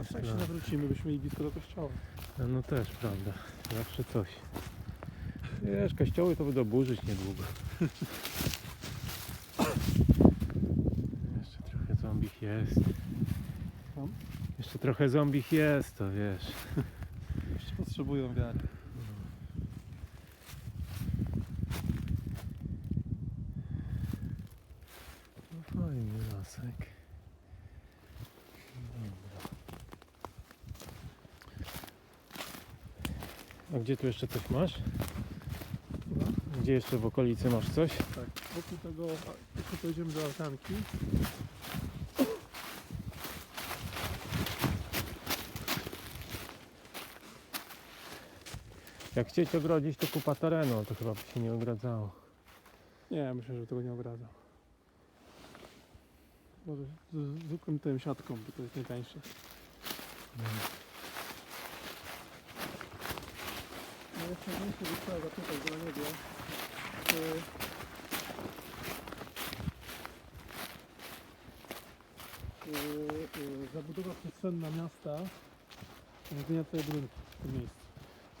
Zawsze jak się No. nawrócimy, byśmy mieli blisko do kościoła. No, no też, prawda. Zawsze coś. Wiesz, kościoły to będą burzyć niedługo. Jeszcze trochę zombich jest. Tam? Jeszcze trochę zombich jest, to wiesz. Jeszcze potrzebują wiary. No fajny lasek. A gdzie tu jeszcze coś masz? Gdzie jeszcze w okolicy masz coś? Tak, wokół tego, jeszcze pojedziemy do altanki. Jak chcieć ogrodzić, to kupa terenu, to chyba by się nie ogradzało. Nie, myślę, że tego nie obradzał. Może z, z zwykłym tym siatką, bo to jest najtańsze. No jeszcze więcej by trzeba zapytać do niego, czy... zabudowa przestrzenna miasta zmienia twoje budynki w tym miejscu.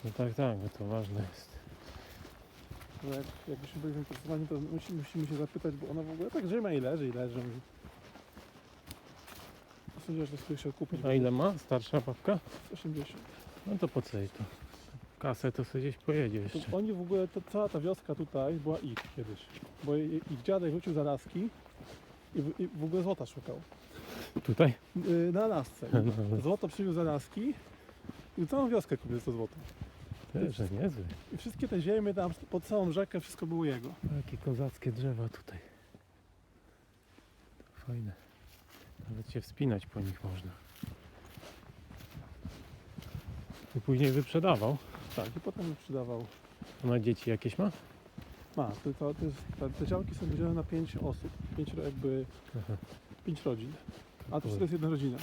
No tak, tak, bo to ważne jest. Bo jak, jakbyśmy byli zainteresowani, to musi, musimy się zapytać, bo ona w ogóle tak żyje i leży i leży. Mówi. Że sobie się kupić. A ile ma starsza babka? 80. No to po co jej to? Kasę to sobie gdzieś pojedzie To jeszcze. oni w ogóle, to cała ta wioska tutaj była ich kiedyś. Bo ich dziadek wrócił z Alaski i, w- i w ogóle złota szukał. Tutaj? Yy, na Alasce. No, Złoto przywiózł z Alaski i całą wioskę kupił za to złoto. Też, że niezły. I wszystkie te ziemie tam pod całą rzekę, wszystko było jego. Jakie kozackie drzewa tutaj. Fajne. Nawet się wspinać po nich można. I później wyprzedawał. Tak, i potem sprzedawał. Ona dzieci jakieś ma? Ma, to, to, to jest, te, te działki są podzielone na pięć osób. Pięć, jakby, Aha. pięć rodzin. A to wszystko jest jedna rodzina.